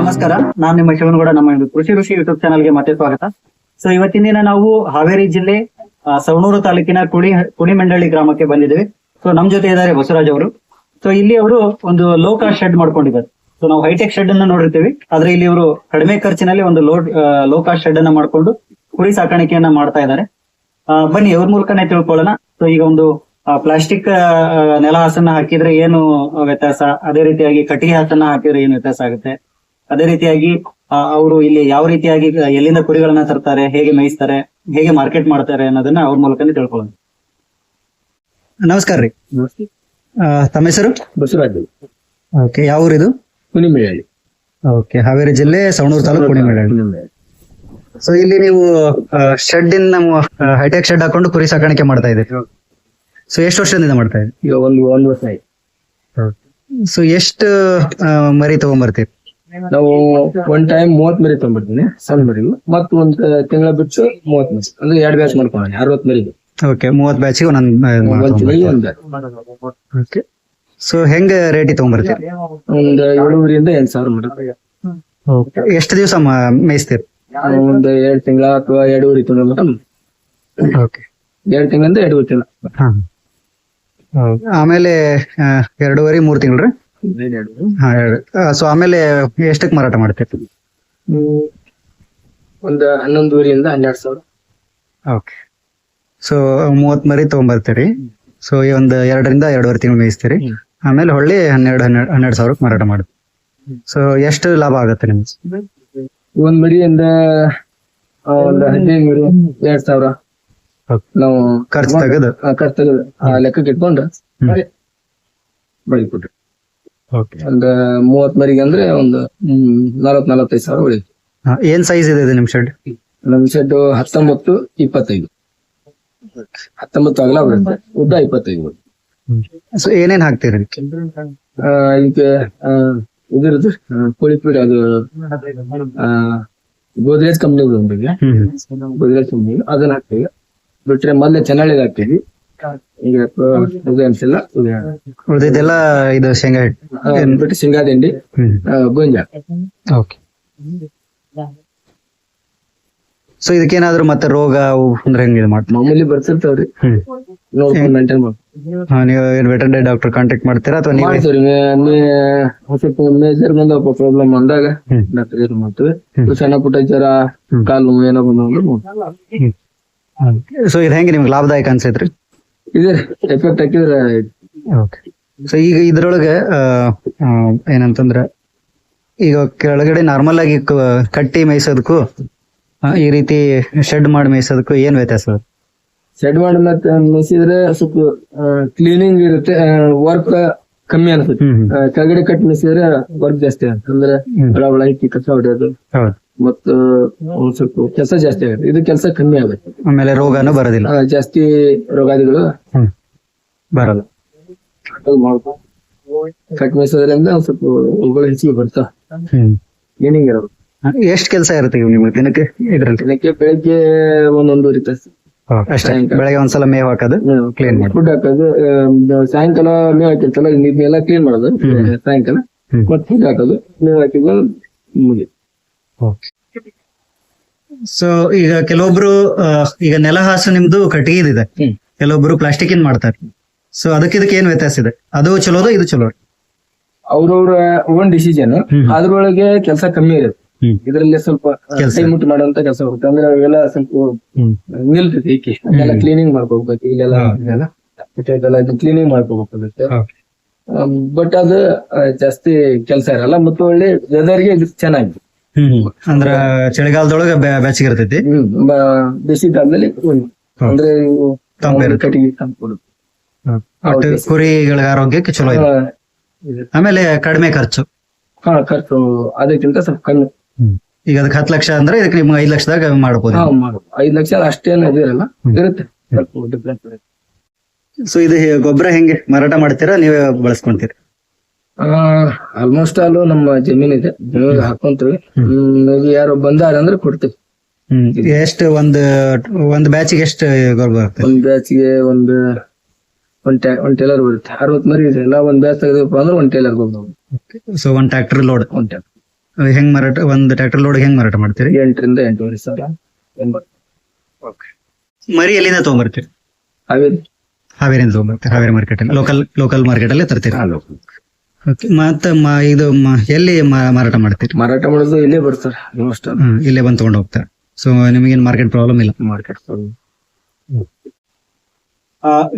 ನಮಸ್ಕಾರ. ನಾನು ನಿಮ್ಮ ಶಿವನಗೌಡ, ನಮ್ಮ ಕೃಷಿ ಋಷಿ ಯೂಟ್ಯೂಬ್ ಚಾನಲ್ಗೆ ಮತ್ತೆ ಸ್ವಾಗತ. ಸೊ ಇವತ್ತಿನ ದಿನ ನಾವು ಹಾವೇರಿ ಜಿಲ್ಲೆ ಸವಣೂರು ತಾಲೂಕಿನ ಕುಣಿ ಕುಣಿಮಂಡಳಿ ಗ್ರಾಮಕ್ಕೆ ಬಂದಿದ್ದೇವೆ. ಸೊ ನಮ್ ಜೊತೆ ಇದ್ದಾರೆ ಬಸವರಾಜ್ ಅವರು. ಸೊ ಇಲ್ಲಿ ಅವರು ಒಂದು ಲೋ ಕಾಸ್ಟ್ ಶೆಡ್ ಮಾಡ್ಕೊಂಡಿದ್ದಾರೆ. ಸೊ ನಾವು ಹೈಟೆಕ್ ಶೆಡ್ ಅನ್ನ ನೋಡಿರ್ತೀವಿ. ಆದ್ರೆ ಇಲ್ಲಿ ಅವರು ಕಡಿಮೆ ಖರ್ಚಿನಲ್ಲಿ ಒಂದು ಲೋ ಲೋ ಕಾಸ್ಟ್ ಶೆಡ್ ಅನ್ನ ಮಾಡ್ಕೊಂಡು ಕುರಿ ಸಾಕಾಣಿಕೆಯನ್ನ ಮಾಡ್ತಾ ಇದ್ದಾರೆ. ಬನ್ನಿ, ಅವ್ರ ಮೂಲಕನೇ ತಿಳ್ಕೊಳ್ಳೋಣ. ಸೊ ಈಗ ಒಂದು ಪ್ಲಾಸ್ಟಿಕ್ ನೆಲ ಹಾಸನ್ನ ಹಾಕಿದ್ರೆ ಏನು ವ್ಯತ್ಯಾಸ? ಅದೇ ರೀತಿಯಾಗಿ ಕಟ್ಟಿಗೆ ಹಾಸನ್ನ ಹಾಕಿದ್ರೆ ಏನು ವ್ಯತ್ಯಾಸ ಆಗುತ್ತೆ? ಅದೇ ರೀತಿಯಾಗಿ ಅವರು ಇಲ್ಲಿ ಯಾವ ರೀತಿಯಾಗಿ ಎಲ್ಲಿಂದ ಕುರಿಗಳನ್ನ ತರ್ತಾರೆ ಹೇಗೆ ಮೇಯಿಸ್ತಾರೆ ಹೇಗೆ ಮಾರ್ಕೆಟ್ ಮಾಡ್ತಾರೆ ಅನ್ನೋದನ್ನ ಅವ್ರ ಮೂಲಕನೇ ತಿಳ್ಕೊಳ್ಳೋಣ. ನಮಸ್ಕಾರ ರೀ. ತಮ್ಮ ಹೆಸರು? ಬಸವರಾಜ್. ಓಕೆ ಯಾವ ಊರಿದು? ಕುನಿಮಿಳಿ ಓಕೆ ಹಾವೇರಿ ಜಿಲ್ಲೆ ಸವಣೂರು ತಾಲೂಕು ಕುಣಿಮೇಳ ಸೊ ಇಲ್ಲಿ ನೀವು ಶೆಡ್ ಇಂದ ನಮ್ಮ ಹೈಟೆಕ್ ಶೆಡ್ ಹಾಕೊಂಡು ಕುರಿ ಸಾಕಾಣಿಕೆ ಮಾಡ್ತಾ ಇದ್ದೀರಿ. ಸೊ ಎಷ್ಟು ವರ್ಷದಿಂದ ಮಾಡ್ತಾ ಇದ್ದೀರಿ? ಈಗ ಒಂದು ಒಂದು ವರ್ಷ ಆಯ್ತು. ಸೊ ಎಷ್ಟು ಮರಿ ತಗೊಂಡ್ಬರ್ತೀರಿ ನಾವು ಒನ್ ಟೈಮ್ ಮೂವತ್ ಮರಿ ತಗೊಂಡ್ಬಿಡ್ತೀನಿ ಸಣ್ಣ ಮರಿ ಮತ್ ಒಂದ್ ತಿಂಗಳ ಬಿಟ್ಟು ಮೂವತ್ ಮರಿ. ಅಂದ್ರೆ ಎರಡ್ ಬ್ಯಾಚ್ ಮಾಡ್ಕೊಳ್ಳಿ ಅರವತ್ ಮರಿ ಓಕೆ ಮೂವತ್ ಬ್ಯಾಚ್ ಒಂದೊಂದು ಓಕೆ ಸೊ ಹೆಂಗ ರೇಟ್ ತಗೊಂಡ್ಬರ್ತೀರಿ? ಒಂದ್ ಏಳುವರಿಯಿಂದ ಎಂಟ್ ಸಾವಿರ ಮರಿ ಎಷ್ಟು ದಿವಸ ಮೇಯಿಸ್ತೀರಿ? ಒಂದ್ ಎರಡ್ ತಿಂಗಳ ಅಥವಾ ಎರಡೂವರೆ ತಿಂಗಳ ಮಟ್ಟ ಓಕೆ ಎರಡ್ ತಿಂಗಳಿಂದ ಎರಡೂವರೆ ತಿಂಗಳ. ಆಮೇಲೆ ಎರಡೂವರಿ ಮೂರ್ ತಿಂಗಳು ಹಾ ಎರಡು ಸೊ ಆಮೇಲೆ ಎಷ್ಟಕ್ಕೆ ಮಾರಾಟ ಮಾಡ್ತೀರಿ? ಒಂದು ಹನ್ನೊಂದುವರೆಯಿಂದ ಹನ್ನೆರಡು ಸಾವಿರ. ಓಕೆ. ಸೊ ಮೂವತ್ ಮರಿ ತಗೊಂಡ್ಬರ್ತೀರಿ ಸೊ ಈ ಒಂದು ಎರಡರಿಂದ ಎರಡೂವರೆ ತಿಂಗಳು ಮೇಯಿಸ್ತೀರಿ. ಆಮೇಲೆ ಹೊಳ್ಳಿ ಹನ್ನೆರಡು ಹನ್ನೆರಡು ಹನ್ನೆರಡು ಸಾವಿರಕ್ಕೆ ಮಾರಾಟ ಮಾಡುತ್ತೆ ಸೊ ಎಷ್ಟು ಲಾಭ ಆಗುತ್ತೆ ನಿಮ್ಗೆ? ಒಂದ್ ಮರಿಯಿಂದ ಒಂದು ಹದಿನೈದು ಮರಿ ಎರಡ್ ಸಾವಿರ. ನಾವು ಖರ್ಚು ತೆಗೆದು? ಆ, ಖರ್ಚು ತೆಗೆದು. ಆ ಲೆಕ್ಕಕ್ಕೆ ಇಟ್ಕೊಂಡು ಬಳಿ ಬೆಳಿಕೊಟ್ರಿ ಒಂದ್ ಮೂವತ್ ಮರಿಗೆ ಅಂದ್ರೆ ಒಂದು ನಲವತ್ ನಲವತ್ತೈದು ಸಾವಿರ ಉಳಿತು ಏನ್ ಸೈಜ್ ಇದೆ ಇದು ನಿಮ್ ಶೆಡ್ ನಮ್ ಶೆಡ್ ಹತ್ತೊಂಬತ್ತು ಇಪ್ಪತ್ತೈದು. ಹತ್ತೊಂಬತ್ತು ಅಗಲ ಬರುತ್ತೆ ಉದ್ದ ಇಪ್ಪತ್ತೈದು ಬರುತ್ತೆ. ಸೊ ಏನೇನ್ ಹಾಕ್ತೀರಿ? ಇದಕ್ಕೆ? ಆ, ಇದಕ್ಕೆ ಆ, ಇದ್ರದ್ದು ಆ, ಕೋಳಿ ಪೀಡ್ ಅದು ಆ, ಗೋದ್ರೇಜ್ ಕಂಪ್ನಿ ಗೋದ್ರೇಜ್ ಕಂಪ್ನಿ ಅದನ್ನ ಹಾಕ್ತೀವಿ. ಬಿಟ್ರೆ ಮೊದಲೇ ಚೆನ್ನಾಗಿ ಹಾಕ್ತೀವಿ. ಈಗ ಎಲ್ಲ ಈಗ, ಉಳಿದಿದ್ದೆಲ್ಲ ಇದು ಶೇಂಗಾ ಹಿಟ್ಟು. ಬಿಟ್ಟು ಶೇಂಗಾ ತಿಂಡಿ ಗೋಂಜಾಳ ಓಕೆ. ಸೊ ಇದಕ್ಕೇನಾದ್ರೂ ಮತ್ತೆ ರೋಗ ಅವು ಅಂದ್ರೆ ಹೆಂಗ್ ಇದು ಮಾಡ್ತೀವಿ ಮಾಮೂಲಿ ಬರ್ತಿರ್ತಾವ್ರಿ. ನೋಡ್ಕೊಂಡು ಮೇಂಟೈನ್ ಮಾಡ್ತೀವಿ ಹಾ, ನೀವು ಏನ್ ವೆಟರ್ನರಿ ಡಾಕ್ಟರ್ ಕಾಂಟ್ಯಾಕ್ಟ್ ಮಾಡ್ತೀರಾ ಅಥವಾ ನೀವು? ಮಾಡ್ತೀವ್ರಿ. ಮೇ- ಮೇ- ಸ್ವಲ್ಪ ಮೇಜರ್ ಬಂದ ಪ್ರಾಬ್ಲಮ್ ಬಂದಾಗ. ಡಾಕ್ಟರ್ ಇದು ಮಾಡ್ತೀವಿ. ಸಣ್ಣ ಪುಟ್ಟ ಜ್ವರ ಕಾಲು ಏನೋ ಬಂದ್ರೆ ಸೊ ಇದು ಹೆಂಗೆ ನಿಮ್ಗೆ ಲಾಭದಾಯಕ ಅನ್ಸೈತ್ರಿ? ಇದೆ ಎಫೆಕ್ಟ್ ಹಾಕಿದ್ರೆ ಓಕೆ ಸೊ ಈಗ ಇದ್ರೊಳಗೆ ಏನಂತಂದ್ರ ಈಗ ಕೆಳಗಡೆ ನಾರ್ಮಲ್ ಆಗಿ ಕ- ಕಟ್ಟಿ ಮೇಯ್ಸೋದಕ್ಕೂ ಆ, ಈ ರೀತಿ ಶೆಡ್ ಮಾಡಿ ಮೇಯ್ಸೋದಕ್ಕೂ ಏನ್ ವ್ಯತ್ಯಾಸ? ಶೆಡ್ ಮಾಡಿ ಮತ್ತೆ ಮೆಸಿದ್ರೆ ಸ್ವಲ್ಪ ಕ್ಲೀನಿಂಗ್ ಇರುತ್ತೆ ವರ್ಕ್ ಕಮ್ಮಿ ಅನ್ಸುತ್ತೆ. ಹ್ಮ್ ಆ, ಕೆಳಗಡೆ ಕಟ್ ಮೆಸಿದ್ರೆ ವರ್ಕ್ ಜಾಸ್ತಿ ಆಗುತ್ತೆ. ಅಂದ್ರೆ ಹ್ಮ್. ಒಳ ಒಳ ಇಕ್ಕಿ ಕಸ ಹೊಡೆಯೋದು ಹೌದು. ಮತ್ತು ಒಂದ್ ಸ್ವಲ್ಪ ಕೆಲಸ ಜಾಸ್ತಿ ಆಗುತ್ತೆ. ಇದು ಕೆಲಸ ಕಮ್ಮಿ ಆಗುತ್ತೆ. ಆಮೇಲೆ ರೋಗನೂ ಬರೋದಿಲ್ಲ. ಆ, ಜಾಸ್ತಿ ರೋಗಾದಿಗಳು ಹ್ಮ್. ಬರಲ್ಲ. ಕಟ್ ಮೇಸೋದ್ರಿಂದ ಒಂದ್ ಸ್ವಲ್ಪ ಹುಳುಗಳು ಹೆಚ್ಚಿಗೆ ಬರ್ತಾವ ಹ್ಮ್. ಕ್ಲೀನಿಂಗ್ ಇರೋದು. ಎಷ್ಟು ಕೆಲಸ ಇರುತ್ತೆ ನಿಮಗೆ ನಿಮ್ಗೆ ದಿನಕ್ಕೆ ಇದ್ರಲ್ಲಿ? ದಿನಕ್ಕೆ ಬೆಳಿಗ್ಗೆ ಒಂದೊಂದೂವರೆ ತಾಸು. ಅಷ್ಟೇ. ಸಾಯಂಕಾಲ. ಬೆಳಗ್ಗೆ ಒಂದ್ಸಲ ಮೇವ್ ಹಾಕೋದು ಕ್ಲೀನ್ ಮಾಡಿ ಫುಡ್ ಹಾಕೋದು ಆ, ಸಾಯಂಕಾಲ ಮೇವ್ ಹಾಕಿರ್ತಲ್ಲ ಇದನ್ನೆಲ್ಲ ಕ್ಲೀನ್ ಮಾಡೋದು. ಸಾಯಂಕಾಲ. ಹ್ಮ್. ಮತ್ತೆ ಫುಡ್ ಹಾಕೋದು ಮೇವ್ ಹಾಕಿದ್ಮೇಲೆ ಮುಗಿ ಸೊ ಈಗ ಕೆಲವೊಬ್ರು ಈಗ ನೆಲ ಹಾಸು ನಿಮ್ದು ಕಟ್ಟಿಗೆದಿದೆ. ಕೆಲವೊಬ್ರು ಪ್ಲಾಸ್ಟಿಕ್ ಇನ್ ಮಾಡ್ತಾರೆ. ಸೊ ಅದಕ್ಕೆ ಇದಕ್ಕೆ ಏನ್ ವ್ಯತ್ಯಾಸ ಇದೆ? ಅದು ಚಲೋದು ಇದು ಚಲೋ? ಅವ್ರವ್ರ ಓನ್ ಡಿಸಿಷನ್. ಅದ್ರೊಳಗೆ ಕೆಲಸ ಕಮ್ಮಿ ಇರುತ್ತೆ. ಇದರಲ್ಲಿ ಸ್ವಲ್ಪ ಮುಟ್ಟು ಮಾಡುವಂತ ಕೆಲಸ ಹೋಗುತ್ತೆ. ಅಂದ್ರೆ ಅವೆಲ್ಲ ಸ್ವಲ್ಪ ನಿಲ್ತದೆ ಈಕೆ. ಅದೆಲ್ಲ ಕ್ಲೀನಿಂಗ್ ಮಾಡ್ಕೋಬೇಕು ಇಲ್ಲೆಲ್ಲ ಕ್ಲೀನಿಂಗ್ ಮಾಡ್ಕೋಬೇಕಾಗುತ್ತೆ ಬಟ್ ಅದು ಜಾಸ್ತಿ ಕೆಲಸ ಇರಲ್ಲ. ಮತ್ತು ಒಳ್ಳೆ ವೆದರ್ಗೆ ಇದು ಚೆನ್ನಾಗಿ ಹ್ಮ್. ಅಂದ್ರ ಚಳಿಗಾಲದೊಳಗ ಬೆಚ್ಚಗೆ ಇರ್ತೈತಿ ಬಿಸಿ ಬ- ಬೇಸಿಗೆ ಕಾಲದಲ್ಲಿ ಅಂದ್ರೆ ತಂಪಿರುತ್ತೆ. ಕಟ್ಟಿಗೆ ತಂಪು ಕೊಡುತ್ತೆ. ಒಟ್ಟು ಕುರಿಗಳ ಆರೋಗ್ಯಕ್ಕೆ ಚಲೋ ಇದೆ. ಇದು- ಆಮೇಲೆ ಕಡಿಮೆ ಖರ್ಚು. ಹಾ ಖರ್ಚು ಅದಕ್ಕಿಂತ ಸ್ವಲ್ಪ ಕಮ್ಮಿ. ಈಗ ಅದಕ್ಕೆ ಹತ್ತು ಲಕ್ಷ ಅಂದ್ರೆ ಇದಕ್ಕೆ ನಿಮ್ಗೆ ಐದು ಲಕ್ಷದಾಗ ಮಾಡ್ಬೋದು ಹಾ ಐದ್ ಲಕ್ಷ ಅಷ್ಟೇನು ಇದಿರಲ್ಲ. ಇರುತ್ತೆ. ಸ್ವಲ್ಪ ಡಿಫ್ರೆನ್ಸ್ ಇರುತ್ತೆ. ಸೊ ಇದು ಹೇ- ಗೊಬ್ಬರ ಹೆಂಗೆ ಮಾರಾಟ ಮಾಡ್ತೀರಾ? ನೀವೇ ಬಳಸ್ಕೊಂತೀರಿ? ಆಲ್ಮೋಸ್ಟ್ ಆಲ್ ನಮ್ಮ ಜಮೀನ್ ಇದೆ. ಹಾಕೊಂತೀವಿ ಹ್ಮ್. ಯಾರು ಬಂದಾರ ಅಂದ್ರೆ ಕೊಡ್ತೀವಿ. ಎಷ್ಟು ಒಂದ್ ಒಂದ್ ಬ್ಯಾಚಿಗೆ ಎಷ್ಟು ಗೊಬ್ಬರ ಒಂದ್ ಬ್ಯಾಚ್ಗೆ ಒಂದ್ ಒಂದ್ ಒಂದ್ ಟೇಲರ್ ಬರುತ್ತೆ. ಅರವತ್ ಮರಿ ಇದೆ ಎಲ್ಲ ಒಂದ್ ಬ್ಯಾಚ್ ತೆಗೆದಪ್ಪ ಅಂದ್ರೆ ಒಂದ್ ಟೇಲರ್ ಬಂದು ಸೊ ಒಂದ್ ಟ್ರ್ಯಾಕ್ಟರ್ ಲೋಡ್ ಒಂದ್ ಹೆಂಗ್ ಮಾರಾಟ ಒಂದ್ ಟ್ರ್ಯಾಕ್ಟರ್ ಲೋಡ್ ಹೆಂಗ್ ಮಾರಾಟ ಮಾಡ್ತೀರಿ? ಎಂಟರಿಂದ ಎಂಟೂವರೆ ಸಾವಿರ. ಮರಿ ಎಲ್ಲಿಂದ ತಗೊಂಡ್ಬರ್ತೀರಿ ಹಾವೇರಿ. ಹಾವೇರಿಯಿಂದ ತಗೊಂಡ್ಬರ್ತೀರಿ ಹಾವೇರಿ ಮಾರ್ಕೆಟ್ ಅಲ್ಲಿ. ಲೋಕಲ್ ಲೋಕಲ್ ಮಾರ್ಕೆಟ್ ಅಲ್ಲಿ ತರ್ತೀರಿ? ಮತ್ತೆ ಮ- ಇದು ಮ- ಎಲ್ಲಿ ಮಾ- ಮಾರಾಟ ಮಾಡ್ತೀರಿ? ಮಾರಾಟ ಮಾಡೋದು ಇಲ್ಲೇ ಬರ್ತಾರೆ ಆಲ್ಮೋಸ್ಟ್ ಹ್ಮ್, ಇಲ್ಲೇ ಬಂದು ತಗೊಂಡು ಹೋಗ್ತಾರೆ. ಸೊ ನಿಮಗೇನು ಮಾರ್ಕೆಟ್ ಪ್ರಾಬ್ಲಮ್ ಇಲ್ಲ? ಮಾರ್ಕೆಟ್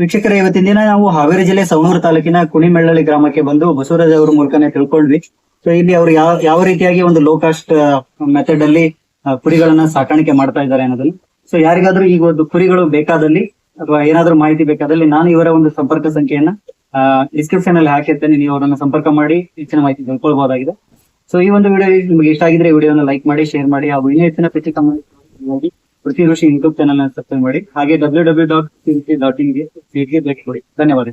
ವೀಕ್ಷಕರೇ ಇವತ್ತಿನ ದಿನ ನಾವು ಹಾವೇರಿ ಜಿಲ್ಲೆ ಸವಣೂರು ತಾಲೂಕಿನ ಕುಣಿಮೆಳ್ಳಳ್ಳಿ ಗ್ರಾಮಕ್ಕೆ ಬಂದು ಬಸವರಾಜ್ ಅವರ ಮೂಲಕನೇ ತಿಳ್ಕೊಂಡ್ವಿ. ಸೊ ಇಲ್ಲಿ ಅವರು ಯಾವ ಯಾವ ರೀತಿಯಾಗಿ ಒಂದು ಲೋ ಕಾಸ್ಟ್ ಮೆಥಡ್ ಅಲ್ಲಿ ಆ, ಕುರಿಗಳನ್ನ ಸಾಕಾಣಿಕೆ ಮಾಡ್ತಾ ಇದ್ದಾರೆ ಅನ್ನೋದನ್ನ. ಸೊ ಯಾರಿಗಾದ್ರೂ ಈಗ ಒಂದು ಕುರಿಗಳು ಬೇಕಾದಲ್ಲಿ ಅಥವಾ ಏನಾದ್ರೂ ಮಾಹಿತಿ ಬೇಕಾದಲ್ಲಿ ನಾನು ಇವರ ಒಂದು ಸಂಪರ್ಕ ಸಂಖ್ಯೆಯನ್ನ ಡಿಸ್ಕ್ರಿಪ್ಷನ್ ಅಲ್ಲಿ ಹಾಕಿರ್ತೇನೆ ನೀವು ಅವರನ್ನ ಸಂಪರ್ಕ ಮಾಡಿ ಹೆಚ್ಚಿನ ಮಾಹಿತಿ ತಿಳ್ಕೊಳ್ಬಹುದಾಗಿದೆ ಸೊ ಈ ಒಂದು ವಿಡಿಯೋ ನಿಮಗೆ ಇಷ್ಟ ಆಗಿದ್ರೆ ವಿಡಿಯೋನ ಲೈಕ್ ಮಾಡಿ ಶೇರ್ ಮಾಡಿ ಹಾಗೂ ಇನ್ನೂ ಹೆಚ್ಚಿನ ಪ್ರತಿ ಕಮೆಂಟ್ ಪ್ರತಿ ಋಷಿ ಯೂಟ್ಯೂಬ್ ಚಾನಲ್ ಸಬ್ಸ್ಕ್ರೈಬ್ ಮಾಡಿ. ಹಾಗೆ ಡಬ್ಲ್ಯೂ ಡಬ್ಲ್ಯೂ ಡಾಟ್ ಡಾಟ್ ಇನ್ಗೆ ಭೇಟಿ ಕೊಡಿ ಧನ್ಯವಾದ